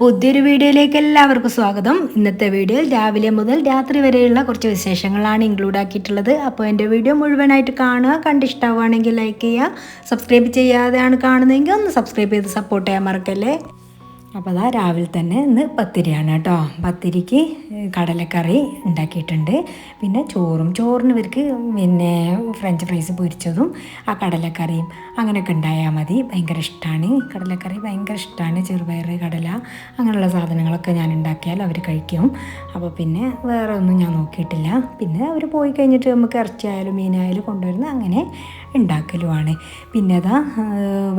പുതിയൊരു വീഡിയോയിലേക്ക് എല്ലാവർക്കും സ്വാഗതം. ഇന്നത്തെ വീഡിയോയിൽ രാവിലെ മുതൽ രാത്രി വരെയുള്ള കുറച്ച് വിശേഷങ്ങളാണ് ഇൻക്ലൂഡ് ആക്കിയിട്ടുള്ളത്. അപ്പോൾ എന്റെ വീഡിയോ മുഴുവനായിട്ട് കാണുക കണ്ടിഷ്ടമാവുകയാണെങ്കിൽ ലൈക്ക് ചെയ്യുക സബ്സ്ക്രൈബ് ചെയ്യാതെയാണ് കാണുന്നതെങ്കിൽ ഒന്ന് സബ്സ്ക്രൈബ് ചെയ്ത് സപ്പോർട്ട് ചെയ്യാൻ മറക്കല്ലേ? അപ്പോൾ അതാ രാവിലെ തന്നെ ഇന്ന് പത്തിരിയാണ് കേട്ടോ. പത്തിരിക്ക് കടലക്കറി ഉണ്ടാക്കിയിട്ടുണ്ട്. പിന്നെ ചോറും ചോറിന് ഇവർക്ക് പിന്നെ ഫ്രഞ്ച് ഫ്രൈസ് പൊരിച്ചതും ആ കടലക്കറിയും. അങ്ങനെയൊക്കെ ഉണ്ടായാൽ മതി. ഭയങ്കര ഇഷ്ടമാണ് കടലക്കറി ഭയങ്കര ഇഷ്ടമാണ് ചെറുപയർ കടല അങ്ങനെയുള്ള സാധനങ്ങളൊക്കെ ഞാൻ ഉണ്ടാക്കിയാൽ അവർ കഴിക്കും. അപ്പോൾ പിന്നെ വേറെ ഒന്നും ഞാൻ നോക്കിയിട്ടില്ല. പിന്നെ അവർ പോയി കഴിഞ്ഞിട്ട് നമുക്ക് ഇറച്ചിയായാലും മീനായാലും കൊണ്ടുവരുന്ന അങ്ങനെ ഉണ്ടാക്കലുമാണ്. പിന്നെ അതാ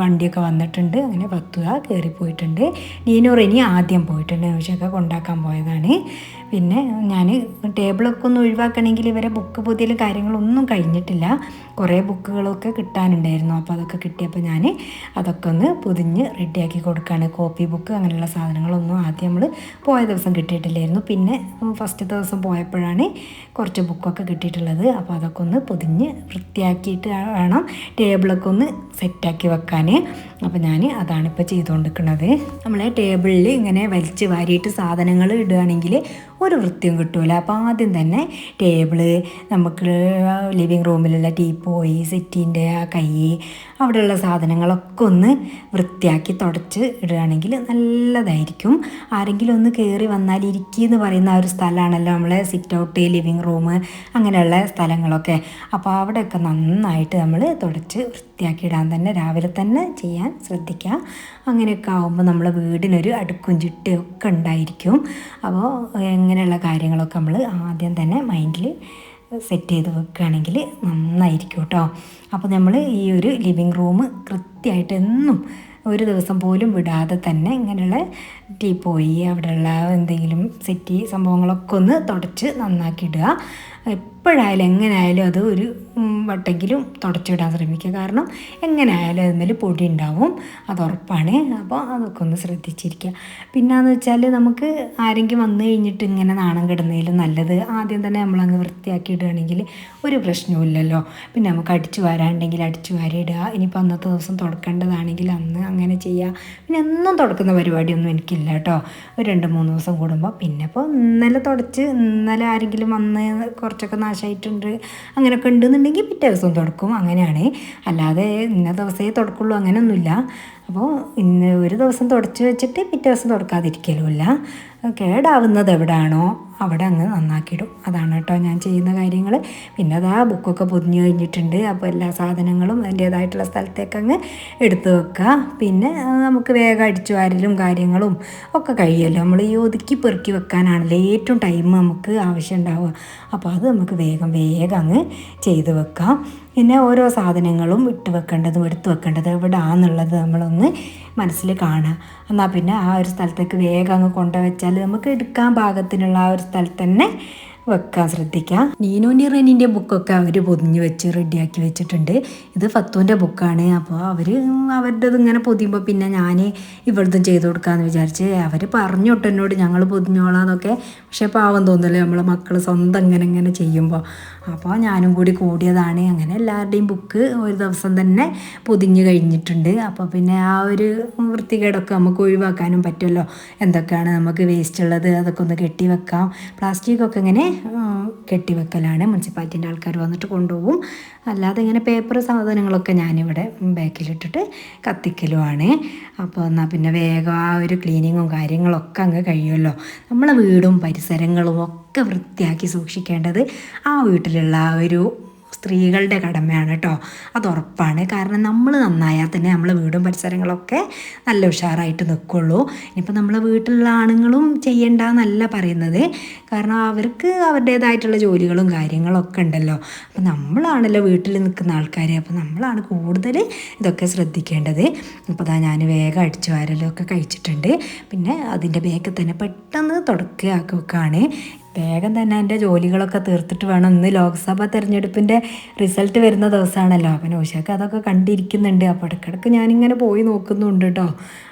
വണ്ടിയൊക്കെ വന്നിട്ടുണ്ട്. അങ്ങനെ പത്തുക കയറിപ്പോയിട്ടുണ്ട്. നീനൂർ ഇനി ആദ്യം പോയിട്ടുണ്ട്. ഒക്കെ കൊണ്ടാക്കാൻ പോയതാണ്. പിന്നെ ഞാൻ ടേബിളൊക്കെ ഒന്ന് ഒഴിവാക്കണമെങ്കിൽ ഇവരെ ബുക്ക് പുതിയ കാര്യങ്ങളൊന്നും കഴിഞ്ഞിട്ടില്ല. കുറേ ബുക്കുകളൊക്കെ കിട്ടാനുണ്ടായിരുന്നു. അപ്പോൾ അതൊക്കെ കിട്ടിയപ്പോൾ ഞാൻ അതൊക്കെ ഒന്ന് പൊതിഞ്ഞ് റെഡിയാക്കി കൊടുക്കുകയാണ് കോപ്പി ബുക്ക് അങ്ങനെയുള്ള സാധനങ്ങളൊന്നും ആദ്യം നമ്മൾ പോയ ദിവസം കിട്ടിയിട്ടില്ലായിരുന്നു. പിന്നെ ഫസ്റ്റ് ദിവസം പോയപ്പോഴാണ് കുറച്ച് ബുക്കൊക്കെ കിട്ടിയിട്ടുള്ളത്. അപ്പോൾ അതൊക്കെ ഒന്ന് പൊതിഞ്ഞ് വൃത്തിയാക്കിയിട്ട് വേണം ടേബിളൊക്കെ ഒന്ന് സെറ്റാക്കി വെക്കാൻ. അപ്പോൾ ഞാൻ അതാണ് ഇപ്പോൾ ചെയ്തുകൊണ്ടിരിക്കുന്നത് നമ്മൾ ടേബിളിൽ ഇങ്ങനെ വലിച്ച് വാരിയിട്ട് സാധനങ്ങൾ ഇടുകയാണെങ്കിൽ ഒരു വൃത്തിയും കിട്ടൂല. അപ്പോൾ ആദ്യം തന്നെ ടേബിൾ നമുക്ക് ലിവിങ് റൂമിലുള്ള ടീപ്പോയി സെറ്റിന്റെ ആ കൈ അവിടെയുള്ള സാധനങ്ങളൊക്കെ ഒന്ന് വൃത്തിയാക്കി തുടച്ച് ഇടുകയാണെങ്കിൽ നല്ലതായിരിക്കും. ആരെങ്കിലും ഒന്ന് കയറി വന്നാൽ ഇരിക്കുക എന്ന് പറയുന്ന ആ ഒരു സ്ഥലമാണല്ലോ നമ്മളെ സിറ്റ് ഔട്ട് ലിവിങ് റൂം അങ്ങനെയുള്ള സ്ഥലങ്ങളൊക്കെ. അപ്പോൾ അവിടെയൊക്കെ നന്നായിട്ട് നമ്മൾ തുടച്ച് വൃത്തിയാക്കി ഇടാൻ തന്നെ രാവിലെ തന്നെ ചെയ്യാൻ ശ്രദ്ധിക്കുക. അങ്ങനെയൊക്കെ ആകുമ്പോൾ നമ്മളെ വീടിനൊരു അടുക്കും ചിട്ടയും ഒക്കെ ഉണ്ടായിരിക്കും. അപ്പോൾ ഇങ്ങനെയുള്ള കാര്യങ്ങളൊക്കെ നമ്മൾ ആദ്യം തന്നെ മൈൻഡിൽ സെറ്റ് ചെയ്ത് വെക്കുകയാണെങ്കിൽ നന്നായിരിക്കും കേട്ടോ അപ്പോൾ നമ്മൾ ഈ ഒരു ലിവിങ് റൂം കൃത്യമായിട്ട് എന്നും ഒരു ദിവസം പോലും വിടാതെ തന്നെ ഇങ്ങനെയുള്ള ടീ പോയി അവിടെയുള്ള എന്തെങ്കിലും സെറ്റി സംഭവങ്ങളൊക്കെ ഒന്ന് തുടച്ച് നന്നാക്കി ഇടുക. എപ്പോഴായാലും എങ്ങനെയായാലും അത് ഒരു വട്ടെങ്കിലും തുടച്ചിടാൻ ശ്രമിക്കുക. കാരണം എങ്ങനെയായാലും അതിന്മേൽ പൊടി ഉണ്ടാവും. അത് ഉറപ്പാണ്. അപ്പോൾ അതൊക്കെ ഒന്ന് ശ്രദ്ധിച്ചിരിക്കുക. പിന്നെയെന്ന് വെച്ചാൽ നമുക്ക് ആരെങ്കിലും വന്നു കഴിഞ്ഞിട്ട് ഇങ്ങനെ നാണം കിടന്നതിലും നല്ലത് ആദ്യം തന്നെ നമ്മളങ്ങ് വൃത്തിയാക്കി ഇടുകയാണെങ്കിൽ ഒരു പ്രശ്നവുമില്ലല്ലോ പിന്നെ നമുക്ക് അടിച്ചു വാരാണ്ടെങ്കിൽ അടിച്ചു വാരിയിടുക ഇനിയിപ്പോൾ അന്നത്തെ ദിവസം തുടക്കേണ്ടതാണെങ്കിൽ അന്ന് അങ്ങനെ ചെയ്യുക പിന്നെ എന്നും തുടക്കുന്ന പരിപാടിയൊന്നും എനിക്കില്ല കേട്ടോ ഒരു രണ്ട് മൂന്ന് ദിവസം കൂടുമ്പോൾ പിന്നെ ഇപ്പോൾ ഇന്നലെ തുടച്ച് ഇന്നലെ ആരെങ്കിലും വന്ന് കുറച്ചൊക്കെ നാശമായിട്ടുണ്ട് അങ്ങനെയൊക്കെ ഉണ്ടെന്നുണ്ടെങ്കിൽ പിറ്റേ ദിവസം തുടക്കും. അങ്ങനെയാണ്. അല്ലാതെ ഇന്ന ദിവസമേ തുടക്കുള്ളൂ. അങ്ങനെയൊന്നുമില്ല. അപ്പോൾ ഇന്ന് ഒരു ദിവസം തുടച്ച് വെച്ചിട്ട് പിറ്റേ ദിവസം തുടക്കാതിരിക്കലുമില്ല. കേടാവുന്നത് എവിടെയാണോ അവിടെ അങ്ങ് നന്നാക്കിയിടും. അതാണ് കേട്ടോ ഞാൻ ചെയ്യുന്ന കാര്യങ്ങൾ പിന്നെ അതാ ബുക്കൊക്കെ പൊതിഞ്ഞു കഴിഞ്ഞിട്ടുണ്ട്. അപ്പോൾ എല്ലാ സാധനങ്ങളും അതിന്റേതായിട്ടുള്ള സ്ഥലത്തേക്ക് അങ്ങ് എടുത്തു വെക്കുക പിന്നെ നമുക്ക് വേഗം അടിച്ചു വാരലും കാര്യങ്ങളും ഒക്കെ കഴിയുമല്ലോ നമ്മൾ ഈ ഒതുക്കി പെറുക്കി വെക്കാനാണല്ലോ ഏറ്റവും ടൈം നമുക്ക് ആവശ്യം ഉണ്ടാവുക. അപ്പോൾ അത് നമുക്ക് വേഗം വേഗം അങ്ങ് ചെയ്തു വെക്കാം. പിന്നെ ഓരോ സാധനങ്ങളും ഇട്ട് വെക്കേണ്ടതും എടുത്ത് വെക്കേണ്ടതും എവിടെയാണെന്നുള്ളത് നമ്മളൊന്ന് മനസ്സിൽ കാണുക എന്നാൽ പിന്നെ ആ ഒരു സ്ഥലത്തേക്ക് വേഗം അങ്ങ് കൊണ്ടുവച്ചാൽ നമുക്ക് എടുക്കാൻ പാകത്തിനുള്ള ആ ഒരു സ്ഥലത്ത് തന്നെ വെക്കാൻ ശ്രദ്ധിക്കുക നീനോന്റെ റെനിന്റെ ബുക്കൊക്കെ അവർ പൊതിഞ്ഞ് വെച്ച് റെഡിയാക്കി വെച്ചിട്ടുണ്ട്. ഇത് ഫത്തുവിന്റെ ബുക്കാണ്. അപ്പോൾ അവർ അവരുടേത് ഇങ്ങനെ പൊതിയുമ്പോൾ പിന്നെ ഞാൻ ഇവിടുത്തെ ചെയ്ത് കൊടുക്കാമെന്ന് വിചാരിച്ച് അവർ പറഞ്ഞു തൊട്ട് എന്നോട് ഞങ്ങൾ പൊതിഞ്ഞോളാന്നൊക്കെ പക്ഷേ പാവം തോന്നല്ലേ നമ്മളെ മക്കൾ സ്വന്തം ഇങ്ങനെ ഇങ്ങനെ ചെയ്യുമ്പോൾ അപ്പോൾ ഞാനും കൂടി കൂടിയതാണ്. അങ്ങനെ എല്ലാവരുടെയും ബുക്ക് ഒരു ദിവസം തന്നെ പൊതിഞ്ഞ് കഴിഞ്ഞിട്ടുണ്ട്. അപ്പോൾ പിന്നെ ആ ഒരു വൃത്തികേടൊക്കെ നമുക്ക് ഒഴിവാക്കാനും പറ്റുമല്ലോ. എന്തൊക്കെയാണ് നമുക്ക് വേസ്റ്റ് ഉള്ളത് അതൊക്കെ ഒന്ന് കെട്ടി വെക്കാം. പ്ലാസ്റ്റിക്കൊക്കെ ഇങ്ങനെ കെട്ടിവെക്കലാണ്. മുനിസിപ്പാലിറ്റിന്റെ ആൾക്കാർ വന്നിട്ട് കൊണ്ടുപോകും. അല്ലാതെ ഇങ്ങനെ പേപ്പർ സാധനങ്ങളൊക്കെ ഞാനിവിടെ ബാക്കിലിട്ടിട്ട് കത്തിക്കലുമാണ്. അപ്പോൾ എന്നാൽ പിന്നെ വേഗം ആ ഒരു ക്ലീനിങ്ങും കാര്യങ്ങളൊക്കെ അങ്ങ് കഴിയുമല്ലോ. നമ്മളെ വീടും പരിസരങ്ങളും ഒക്കെ വൃത്തിയാക്കി സൂക്ഷിക്കേണ്ടത് ആ വീട്ടിലുള്ള ഒരു സ്ത്രീകളുടെ കടമയാണ് കേട്ടോ അത് ഉറപ്പാണ്. കാരണം നമ്മൾ നന്നായാൽ തന്നെ നമ്മളെ വീടും പരിസരങ്ങളൊക്കെ നല്ല ഉഷാറായിട്ട് നിൽക്കുള്ളൂ ഇനിയിപ്പോൾ നമ്മളെ വീട്ടിലുള്ള ആണുങ്ങളും ചെയ്യേണ്ട എന്നല്ല പറയുന്നത്. കാരണം അവർക്ക് അവരുടേതായിട്ടുള്ള ജോലികളും കാര്യങ്ങളൊക്കെ ഉണ്ടല്ലോ. അപ്പോൾ നമ്മളാണല്ലോ വീട്ടിൽ നിൽക്കുന്ന ആൾക്കാർ അപ്പോൾ നമ്മളാണ് കൂടുതൽ ഇതൊക്കെ ശ്രദ്ധിക്കേണ്ടത്. അപ്പോൾ അതാ ഞാൻ വേഗം അടിച്ചു വാരലൊക്കെ കഴിച്ചിട്ടുണ്ട്. പിന്നെ അതിന്റെ ബേക്കെ തന്നെ പെട്ടെന്ന് തുടക്കുകയൊക്കെയാണ്. വേഗം തന്നെ എന്റെ ജോലികളൊക്കെ തീർത്തിട്ട് വേണം. ഇന്ന് ലോക്സഭാ തെരഞ്ഞെടുപ്പിന്റെ റിസൾട്ട് വരുന്ന ദിവസമാണല്ലോ. അപ്പം നൗഷാക്ക് അതൊക്കെ കണ്ടിരിക്കുന്നുണ്ട്. അപ്പോൾ ഇടയ്ക്കിടയ്ക്ക് ഞാനിങ്ങനെ പോയി നോക്കുന്നുണ്ട് കേട്ടോ.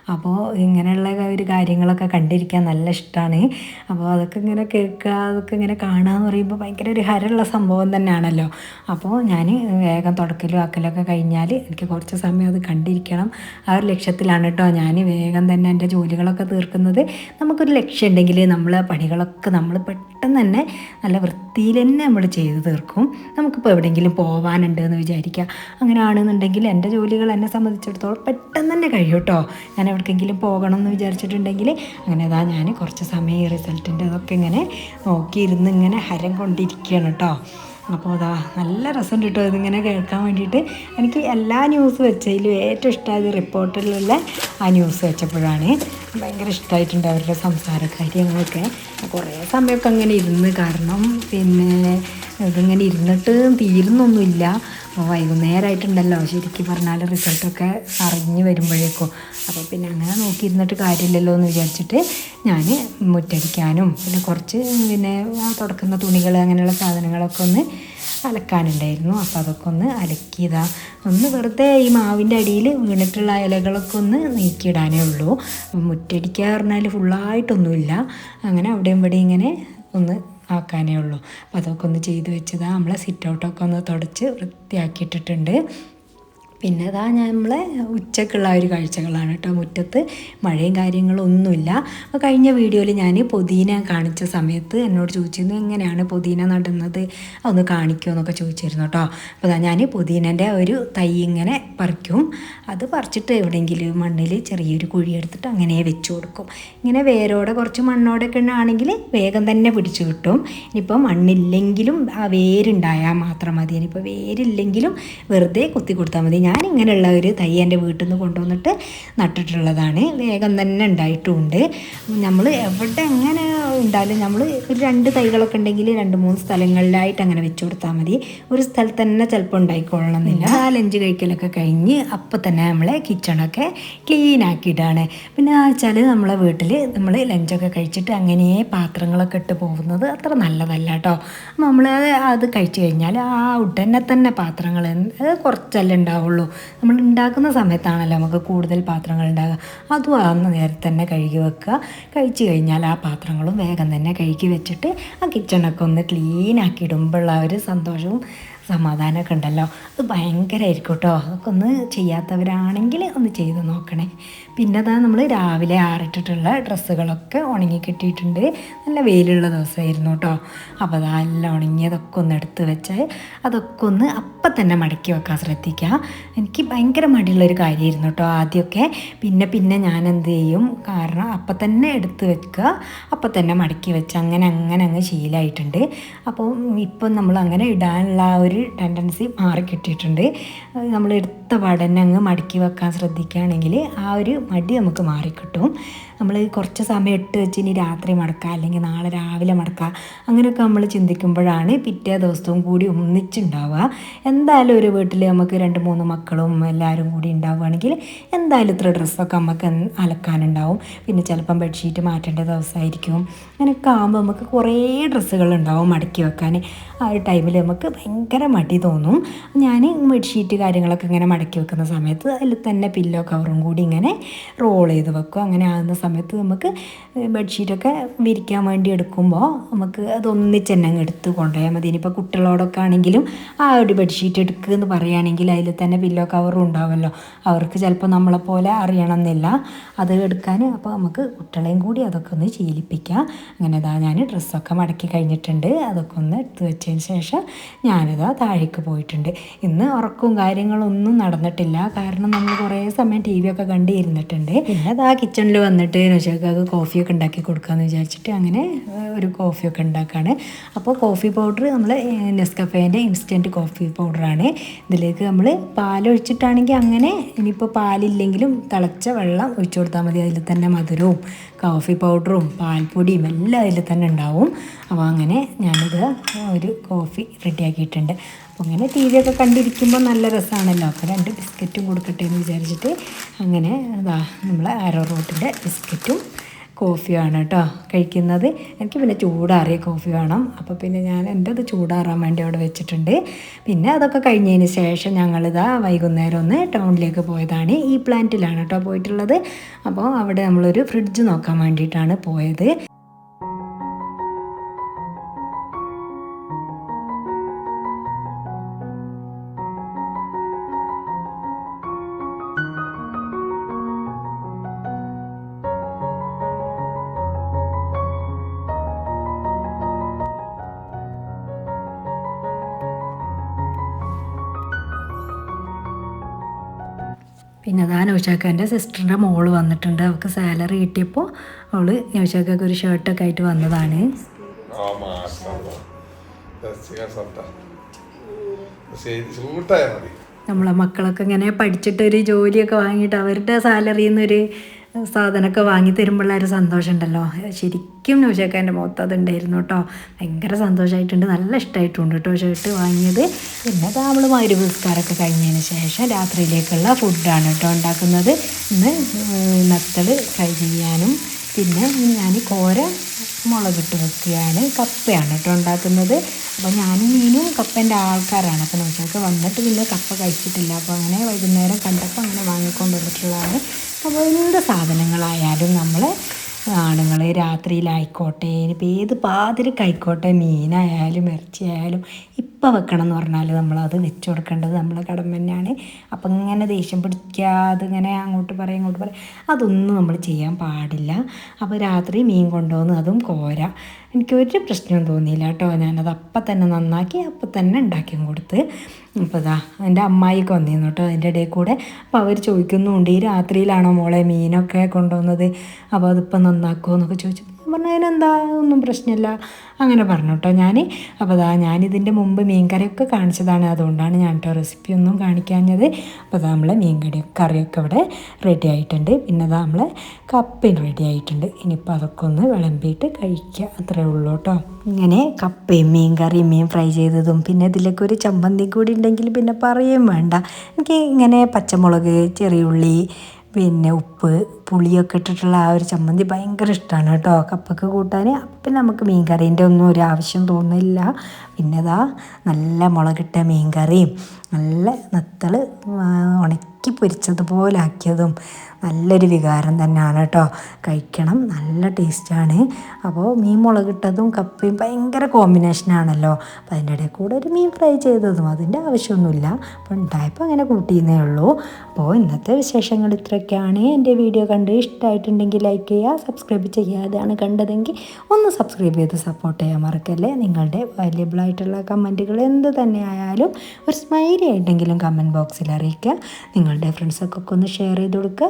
അപ്പോൾ ഇങ്ങനെയുള്ള ഒരു കാര്യങ്ങളൊക്കെ കണ്ടിരിക്കാൻ നല്ല ഇഷ്ടമാണ്. അപ്പോൾ അതൊക്കെ ഇങ്ങനെ കേൾക്കുക അതൊക്കെ ഇങ്ങനെ കാണുക എന്ന് പറയുമ്പോൾ ഭയങ്കര ഒരു ഹരമുള്ള സംഭവം തന്നെയാണല്ലോ. അപ്പോൾ ഞാൻ വേഗം തുടക്കലും ആക്കലൊക്കെ കഴിഞ്ഞാൽ എനിക്ക് കുറച്ച് സമയം അത് കണ്ടിരിക്കണം. ആ ഒരു ലക്ഷ്യത്തിലാണ് കേട്ടോ ഞാൻ വേഗം തന്നെ എന്റെ ജോലികളൊക്കെ തീർക്കുന്നത്. നമുക്കൊരു ലക്ഷ്യമുണ്ടെങ്കിൽ നമ്മൾ പണികളൊക്കെ നമ്മൾ പെട്ടെന്ന് തന്നെ നല്ല വൃത്തിയിൽ തന്നെ നമ്മൾ ചെയ്ത് തീർക്കും. നമുക്കിപ്പോൾ എവിടെയെങ്കിലും പോകാനുണ്ട് എന്ന് വിചാരിക്കുക. അങ്ങനെ ആണെന്നുണ്ടെങ്കിൽ എന്റെ ജോലികൾ എന്നെ സംബന്ധിച്ചിടത്തോളം പെട്ടെന്ന് തന്നെ കഴിയും കേട്ടോ. ഞാൻ എവിടേക്കെങ്കിലും പോകണം എന്ന് വിചാരിച്ചിട്ടുണ്ടെങ്കിൽ അങ്ങനെ അതാ ഞാൻ കുറച്ച് സമയം റിസൾട്ടിന്റെ അതൊക്കെ ഇങ്ങനെ നോക്കിയിരുന്ന് ഇങ്ങനെ ഹരം കൊണ്ടിരിക്കുകയാണ് കേട്ടോ. അപ്പോൾ അതാ നല്ല രസമുണ്ട് കേട്ടോ ഇതിങ്ങനെ കേൾക്കാൻ വേണ്ടിയിട്ട്. എനിക്ക് എല്ലാ ന്യൂസ് വെച്ചതിലും ഏറ്റവും ഇഷ്ടമായത് റിപ്പോർട്ടറിലുള്ള ആ ന്യൂസ് വെച്ചപ്പോഴാണ്. ഭയങ്കര ഇഷ്ടമായിട്ടുണ്ട് അവരുടെ സംസാര കാര്യങ്ങളൊക്കെ കുറേ സമയമൊക്കെ അങ്ങനെ ഇരുന്ന് കാരണം പിന്നെ ഇതിങ്ങനെ ഇരുന്നിട്ട് തീരുന്നൊന്നുമില്ല. വൈകുന്നേരമായിട്ടുണ്ടല്ലോ ശരിക്കും പറഞ്ഞാൽ റിസൾട്ടൊക്കെ അറിഞ്ഞ് വരുമ്പോഴേക്കും. അപ്പോൾ പിന്നെ അങ്ങനെ നോക്കിയിരുന്നിട്ട് കാര്യമില്ലല്ലോ എന്ന് വിചാരിച്ചിട്ട് ഞാൻ മുറ്റടിക്കാനും പിന്നെ കുറച്ച് പിന്നെ തുടക്കുന്ന തുണികൾ അങ്ങനെയുള്ള സാധനങ്ങളൊക്കെ ഒന്ന് അലക്കാനുണ്ടായിരുന്നു. അപ്പോൾ അതൊക്കെ ഒന്ന് അലക്കിയതാ. ഒന്ന് വെറുതെ ഈ മാവിന്റെ അടിയിൽ വീണിട്ടുള്ള ഇലകളൊക്കെ ഒന്ന് നീക്കിയിടാനേ ഉള്ളൂ. മുറ്റടിക്കുക പറഞ്ഞാൽ ഫുള്ളായിട്ടൊന്നുമില്ല അങ്ങനെ അവിടെയും ഇവിടെയും ഇങ്ങനെ ഒന്ന് ആക്കാനേ ഉള്ളൂ. അപ്പോൾ അതൊക്കെ ഒന്ന് ചെയ്ത് വെച്ചതാണ് നമ്മളെ സിറ്റ് ഔട്ടൊക്കെ ഒന്ന് തുടച്ച് വൃത്തിയാക്കിയിട്ടിട്ടുണ്ട്. പിന്നെ അതാ നമ്മളെ ഉച്ചക്കുള്ള ഒരു കാഴ്ചകളാണ് കേട്ടോ. മുറ്റത്ത് മഴയും കാര്യങ്ങളും ഒന്നുമില്ല അപ്പോൾ കഴിഞ്ഞ വീഡിയോയിൽ ഞാൻ പുതിന കാണിച്ച സമയത്ത് എന്നോട് ചോദിച്ചിരുന്നു എങ്ങനെയാണ് പുതിന നടുന്നത്? അതൊന്ന് കാണിക്കുമോ എന്നൊക്കെ ചോദിച്ചിരുന്നു കേട്ടോ. അപ്പോൾ ഞാൻ പുതിനന്റെ ഒരു തൈ ഇങ്ങനെ പറിക്കും. അത് പറിച്ചിട്ട് എവിടെയെങ്കിലും മണ്ണിൽ ചെറിയൊരു കുഴി എടുത്തിട്ട് അങ്ങനെ വെച്ച് കൊടുക്കും. ഇങ്ങനെ വേരോടെ കുറച്ച് മണ്ണോടൊക്കെ ആണെങ്കിൽ വേഗം തന്നെ പിടിച്ചു കിട്ടും. ഇനിയിപ്പോൾ മണ്ണില്ലെങ്കിലും ആ വേരുണ്ടായാൽ മാത്രം മതി. ഇനിയിപ്പോൾ വേരില്ലെങ്കിലും വെറുതെ കുത്തി കൊടുത്താൽ മതി. ഞാൻ ഇങ്ങനെയുള്ള ഒരു തൈ എന്റെ വീട്ടിൽ നിന്ന് കൊണ്ടുവന്നിട്ട് നട്ടിട്ടുള്ളതാണ്. വേഗം തന്നെ ഉണ്ടായിട്ടുമുണ്ട് നമ്മൾ എവിടെ എങ്ങനെ ഉണ്ടായാലും നമ്മൾ ഒരു രണ്ട് തൈകളൊക്കെ ഉണ്ടെങ്കിൽ രണ്ട് മൂന്ന് സ്ഥലങ്ങളിലായിട്ട് അങ്ങനെ വെച്ച് കൊടുത്താൽ മതി. ഒരു സ്ഥലത്ത് തന്നെ ചിലപ്പോൾ ഉണ്ടായിക്കൊള്ളണമെന്നില്ല ആ ലഞ്ച് കഴിക്കലൊക്കെ കഴിഞ്ഞ് അപ്പം തന്നെ നമ്മളെ കിച്ചണൊക്കെ ക്ലീൻ ആക്കിയിട്ടാണ് പിന്നെ വെച്ചാൽ നമ്മളെ വീട്ടിൽ നമ്മൾ ലഞ്ചൊക്കെ കഴിച്ചിട്ട് അങ്ങനെ പാത്രങ്ങളൊക്കെ ഇട്ട് പോകുന്നത് അത്ര നല്ലതല്ല കേട്ടോ നമ്മൾ അത് കഴിച്ചു കഴിഞ്ഞാൽ ആ ഉടനെ തന്നെ പാത്രങ്ങൾ കുറച്ചല്ലേ ഉണ്ടാവുള്ളൂ. നമ്മൾ ഉണ്ടാക്കുന്ന സമയത്താണല്ലോ നമുക്ക് കൂടുതൽ പാത്രങ്ങൾ ഉണ്ടാകുക അതും അന്ന് നേരത്തെ തന്നെ കഴുകി വെക്കുക. കഴിച്ചു കഴിഞ്ഞാൽ ആ പാത്രങ്ങളും വേഗം തന്നെ കഴുകി വെച്ചിട്ട് ആ കിച്ചണൊക്കെ ഒന്ന് ക്ലീൻ ആക്കി ഇടുമ്പോഴുള്ള ഒരു സന്തോഷവും സമാധാനമൊക്കെ ഉണ്ടല്ലോ. അത് ഭയങ്കരമായിരിക്കും കേട്ടോ. അതൊക്കെ ഒന്ന് ചെയ്യാത്തവരാണെങ്കിൽ ഒന്ന് ചെയ്ത് നോക്കണേ. പിന്നെ അതാ നമ്മൾ രാവിലെ ആറിട്ടിട്ടുള്ള ഡ്രസ്സുകളൊക്കെ ഉണങ്ങി കിട്ടിയിട്ടുണ്ട്. നല്ല വെയിലുള്ള ദിവസമായിരുന്നു കേട്ടോ. അപ്പോൾ അതാ എല്ലാം ഉണങ്ങിയതൊക്കെ ഒന്ന് എടുത്ത് വെച്ച് അതൊക്കെ ഒന്ന് അപ്പം തന്നെ മടക്കി വെക്കാൻ ശ്രദ്ധിക്കുക. എനിക്ക് ഭയങ്കര മടിയുള്ളൊരു കാര്യമായിരുന്നു കേട്ടോ ആദ്യമൊക്കെ. പിന്നെ പിന്നെ ഞാൻ എന്ത് ചെയ്യും? കാരണം അപ്പം തന്നെ എടുത്ത് വെക്കുക. അപ്പം തന്നെ മടക്കി വെച്ച് അങ്ങനെ അങ്ങനെ അങ്ങ് ശീലമായിട്ടുണ്ട്. അപ്പോൾ ഇപ്പം നമ്മൾ അങ്ങനെ ഇടാനുള്ള ആ ഒരു ടെൻഡൻസി മാറി കിട്ടിയിട്ടുണ്ട്. നമ്മൾ എടുത്ത പാടന്നെ അങ്ങ് മടക്കി വെക്കാൻ ശ്രദ്ധിക്കുകയാണെങ്കിൽ ആ ഒരു മടി നമുക്ക് മാറിക്കിട്ടും നമ്മൾ കുറച്ച് സമയം ഇട്ട് വെച്ച് ഇനി രാത്രി മടക്കുക അല്ലെങ്കിൽ നാളെ രാവിലെ മടക്കുക അങ്ങനെയൊക്കെ നമ്മൾ ചിന്തിക്കുമ്പോഴാണ് പിറ്റേ ദിവസവും കൂടി ഒന്നിച്ചുണ്ടാവുക. എന്തായാലും ഒരു വീട്ടിൽ നമുക്ക് രണ്ട് മൂന്ന് മക്കളും എല്ലാവരും കൂടി ഉണ്ടാവുകയാണെങ്കിൽ എന്തായാലും ഇത്ര ഡ്രസ്സൊക്കെ നമുക്ക് അലക്കാനുണ്ടാവും. പിന്നെ ചിലപ്പം ബെഡ്ഷീറ്റ് മാറ്റേണ്ട ദിവസമായിരിക്കും. അങ്ങനെയൊക്കെ ആകുമ്പോൾ നമുക്ക് കുറേ ഡ്രസ്സുകളുണ്ടാവും മടക്കി വെക്കാൻ. ആ ഒരു ടൈമിൽ നമുക്ക് ഭയങ്കര മടി തോന്നും. ഞാൻ ബെഡ്ഷീറ്റ് കാര്യങ്ങളൊക്കെ ഇങ്ങനെ മടക്കി വെക്കുന്ന സമയത്ത് അതിൽ തന്നെ പില്ലോ കവറും കൂടി ഇങ്ങനെ റോൾ ചെയ്ത് വെക്കും. അങ്ങനെ ആകുന്ന സമയത്ത് നമുക്ക് ബെഡ്ഷീറ്റൊക്കെ വിരിക്കാൻ വേണ്ടി എടുക്കുമ്പോൾ നമുക്ക് അതൊന്നിച്ച് തന്നെ അങ്ങ് എടുത്ത് കൊണ്ടുപോയാൽ മതി. ഇനിയിപ്പോൾ കുട്ടികളോടൊക്കെ ആണെങ്കിലും ആ ഒരു ബെഡ്ഷീറ്റ് എടുക്കുക എന്ന് പറയുകയാണെങ്കിൽ അതിൽ തന്നെ പില്ലോ കവറും ഉണ്ടാവുമല്ലോ അവർക്ക് ചിലപ്പോൾ നമ്മളെപ്പോലെ അറിയണമെന്നില്ല. അത് എടുക്കാൻ അപ്പോൾ നമുക്ക് കുട്ടികളെയും കൂടി അതൊക്കെ ഒന്ന് ശീലിപ്പിക്കാം. അങ്ങനെ ഇതാ ഞാൻ ഡ്രസ്സൊക്കെ മടക്കി കഴിഞ്ഞിട്ടുണ്ട്. അതൊക്കെ ഒന്ന് എടുത്ത് വെച്ചതിന് ശേഷം ഞാനിതാ താഴേക്ക് പോയിട്ടുണ്ട്. ഇന്ന് ഉറക്കവും കാര്യങ്ങളൊന്നും നടന്നിട്ടില്ല. കാരണം നമ്മൾ കുറേ സമയം ടി വി ഒക്കെ കണ്ട് ഇരുന്നിട്ടുണ്ട്. പിന്നെ അതാ കിച്ചണിൽ വന്നിട്ട് നശാക്ക് കോഫിയൊക്കെ ഉണ്ടാക്കി കൊടുക്കാമെന്ന് വിചാരിച്ചിട്ട് അങ്ങനെ ഒരു കോഫിയൊക്കെ ഉണ്ടാക്കുകയാണ് അപ്പോൾ കോഫി പൗഡർ നമ്മൾ നെസ്കഫേന്റെ ഇൻസ്റ്റന്റ് കോഫി പൗഡറാണ് ഇതിലേക്ക് നമ്മൾ പാലൊഴിച്ചിട്ടാണെങ്കിൽ അങ്ങനെ ഇനിയിപ്പോൾ പാലില്ലെങ്കിലും തിളച്ച വെള്ളം ഒഴിച്ചു കൊടുത്താൽ മതി. അതിൽ തന്നെ മധുരവും കോഫി പൗഡറും പാൽപ്പൊടിയും എല്ലാം അതിൽ തന്നെ ഉണ്ടാവും. അപ്പോൾ അങ്ങനെ ഞാനിത് ഒരു കോഫി റെഡിയാക്കിയിട്ടുണ്ട് അപ്പോൾ അങ്ങനെ ടി വി ഒക്കെ കണ്ടിരിക്കുമ്പോൾ നല്ല രസമാണല്ലോ അപ്പോൾ രണ്ട് ബിസ്ക്കറ്റും കൊടുക്കട്ടെ എന്ന് വിചാരിച്ചിട്ട് അങ്ങനെ അതാ നമ്മളെ ആരോ റോട്ടിന്റെ ബിസ്ക്കറ്റും കോഫിയാണ് കേട്ടോ കഴിക്കുന്നത്. എനിക്ക് പിന്നെ ചൂടാറിയ കോഫി വേണം. അപ്പോൾ പിന്നെ ഞാൻ എന്റെ അത് ചൂടാറാൻ വേണ്ടി അവിടെ വെച്ചിട്ടുണ്ട്. പിന്നെ അതൊക്കെ കഴിഞ്ഞതിന് ശേഷം ഞങ്ങളിതാ വൈകുന്നേരം ഒന്ന് ടൗണിലേക്ക് പോയതാണ്. ഈ പ്ലാന്റിലാണ് കേട്ടോ പോയിട്ടുള്ളത്. അപ്പോൾ അവിടെ നമ്മളൊരു ഫ്രിഡ്ജ് നോക്കാൻ വേണ്ടിയിട്ടാണ് പോയത്. പിന്നെ അതാ നൗഷാക്കാന്റെ സിസ്റ്ററിന്റെ മോൾ വന്നിട്ടുണ്ട്. അവൾക്ക് സാലറി കിട്ടിയപ്പോൾ അവൾ നൗഷാക്കൊക്കെ ഒരു ഷർട്ടൊക്കെ ആയിട്ട് വന്നതാണ്. നമ്മളെ മക്കളൊക്കെ ഇങ്ങനെ പഠിച്ചിട്ടൊരു ജോലിയൊക്കെ വാങ്ങിയിട്ട് അവരുടെ സാലറിയിൽ നിന്നൊരു സാധനമൊക്കെ വാങ്ങി തരുമ്പോഴുള്ള ഒരു സന്തോഷമുണ്ടല്ലോ. ശരിക്കും എന്റെ മുഖത്ത് അതുണ്ടായിരുന്നു കേട്ടോ. ഭയങ്കര സന്തോഷമായിട്ടുണ്ട് നല്ല ഇഷ്ടമായിട്ടുണ്ട് കേട്ടോ ഷർട്ട് വാങ്ങിയത്. പിന്നെ നമ്മൾ മരു പുരസ്കാരമൊക്കെ കഴിഞ്ഞതിന് ശേഷം രാത്രിയിലേക്കുള്ള ഫുഡാണ് കേട്ടോ ഉണ്ടാക്കുന്നത്. ഇന്ന് നത്തൽ ഫ്രൈ ചെയ്യാനും പിന്നെ ഞാൻ കോര മുളകിട്ട് വെക്കുകയാണ് കപ്പയാണ് കേട്ടോ ഉണ്ടാക്കുന്നത്. അപ്പോൾ ഞാനും മീനും കപ്പേന്റെ ആൾക്കാരാണ്. അപ്പോൾ നോക്കിയൊക്കെ വന്നിട്ട് പിന്നെ കപ്പ കഴിച്ചിട്ടില്ല. അപ്പോൾ അങ്ങനെ വൈകുന്നേരം കണ്ടപ്പോൾ അങ്ങനെ വാങ്ങിക്കൊണ്ട് വന്നിട്ടുള്ളതാണ് അപ്പോൾ എന്ത് സാധനങ്ങളായാലും നമ്മൾ ആണുങ്ങൾ രാത്രിയിലായിക്കോട്ടെ ഇനിയിപ്പോൾ ഏത് പാതിരക്കായിക്കോട്ടെ മീനായാലും ഇറച്ചിയായാലും ഇപ്പം വെക്കണം എന്ന് പറഞ്ഞാൽ നമ്മളത് വെച്ച് കൊടുക്കേണ്ടത് നമ്മളെ കടമ തന്നെയാണ്. അപ്പം ഇങ്ങനെ ദേഷ്യം പിടിക്കാതെ ഇങ്ങനെ അങ്ങോട്ട് പറയും ഇങ്ങോട്ട് പറയും അതൊന്നും നമ്മൾ ചെയ്യാൻ പാടില്ല. അപ്പോൾ രാത്രി മീൻ കൊണ്ടുവന്ന് അതും കോര. എനിക്ക് ഒരു പ്രശ്നവും തോന്നിയില്ല കേട്ടോ. ഞാനത് അപ്പം തന്നെ നന്നാക്കി അപ്പം തന്നെ ഉണ്ടാക്കിയും കൊടുത്ത്. അപ്പോൾ ഇതാ എന്റെ അമ്മായിക്ക് വന്നിരുന്നു കേട്ടോ അതിന്റെ ഇടയിൽ കൂടെ. അപ്പോൾ അവർ ചോദിക്കുന്നുണ്ട് ഈ രാത്രിയിലാണോ മോളെ മീനൊക്കെ കൊണ്ടുവന്നത്? അപ്പോൾ അതിപ്പോൾ നന്നാക്കുമോ? എന്നൊക്കെ ചോദിച്ചു. ഞാൻ പറഞ്ഞു അതിനെന്താ? ഒന്നും പ്രശ്നമില്ല. അങ്ങനെ പറഞ്ഞു കേട്ടോ ഞാൻ അപ്പോൾ അതാ ഞാനിതിന്റെ മുമ്പ് മീൻകറിയൊക്കെ കാണിച്ചതാണ്. അതുകൊണ്ടാണ് ഞാൻ കേട്ടോ റെസിപ്പി ഒന്നും കാണിക്കാഞ്ഞത്. അപ്പോൾ അതാ നമ്മളെ മീൻകറി കറിയൊക്കെ ഇവിടെ റെഡി ആയിട്ടുണ്ട്. പിന്നെ അതാ നമ്മളെ കപ്പയും റെഡി ആയിട്ടുണ്ട്. ഇനിയിപ്പോൾ അതൊക്കെ ഒന്ന് വിളമ്പിയിട്ട് കഴിക്കുക അത്രേ ഉള്ളൂ കേട്ടോ. ഇങ്ങനെ കപ്പയും മീൻ കറിയും മീൻ ഫ്രൈ ചെയ്തതും പിന്നെ ഇതിലേക്ക് ഒരു ചമ്മന്തി കൂടി ഉണ്ടെങ്കിൽ പിന്നെ പറയും വേണ്ട. എനിക്ക് ഇങ്ങനെ പച്ചമുളക് ചെറിയുള്ളി പിന്നെ ഉപ്പ് പുളിയൊക്കെ ഇട്ടിട്ടുള്ള ആ ഒരു ചമ്മന്തി ഭയങ്കര ഇഷ്ടമാണ് കേട്ടോ. കപ്പയ്ക്ക് കൂട്ടാൻ അപ്പം നമുക്ക് മീൻ കറീന്റെ ഒന്നും ഒരു ആവശ്യം തോന്നില്ല പിന്നെ ഇതാ നല്ല മുളകിട്ട മീൻ കറിയും നല്ല നത്തൾ ഉണക്കി പൊരിച്ചതുപോലെ ആക്കിയതും നല്ലൊരു വികാരം തന്നെയാണ് കേട്ടോ. കഴിക്കണം നല്ല ടേസ്റ്റാണ് അപ്പോൾ മീൻ മുളകിട്ടതും കപ്പയും ഭയങ്കര കോമ്പിനേഷനാണല്ലോ അപ്പോൾ അതിന്റെ ഇടയിൽ കൂടെ ഒരു മീൻ ഫ്രൈ ചെയ്തതും അതിന്റെ ആവശ്യമൊന്നുമില്ല. അപ്പോൾ ഉണ്ടായപ്പോൾ അങ്ങനെ കൂട്ടിയെന്നേ ഉള്ളൂ. അപ്പോൾ ഇന്നത്തെ വിശേഷങ്ങൾ ഇത്രയൊക്കെയാണ്. എന്റെ വീഡിയോ കണ്ട് ഇഷ്ടമായിട്ടുണ്ടെങ്കിൽ ലൈക്ക് ചെയ്യുക സബ്സ്ക്രൈബ് ചെയ്യാതെയാണ് കണ്ടതെങ്കിൽ ഒന്ന് സബ്സ്ക്രൈബ് ചെയ്ത് സപ്പോർട്ട് ചെയ്യാൻ മറക്കല്ലേ. നിങ്ങളുടെ വാല്യബിൾ ആയിട്ടുള്ള കമന്റുകൾ എന്ത് തന്നെ ആയാലും ഒരു സ്മൈലി ആയിട്ടെങ്കിലും കമന്റ് ബോക്സിൽ അറിയിക്കുക. നിങ്ങളുടെ ഫ്രണ്ട്സൊക്കെ ഒന്ന് ഷെയർ ചെയ്ത് കൊടുക്കുക.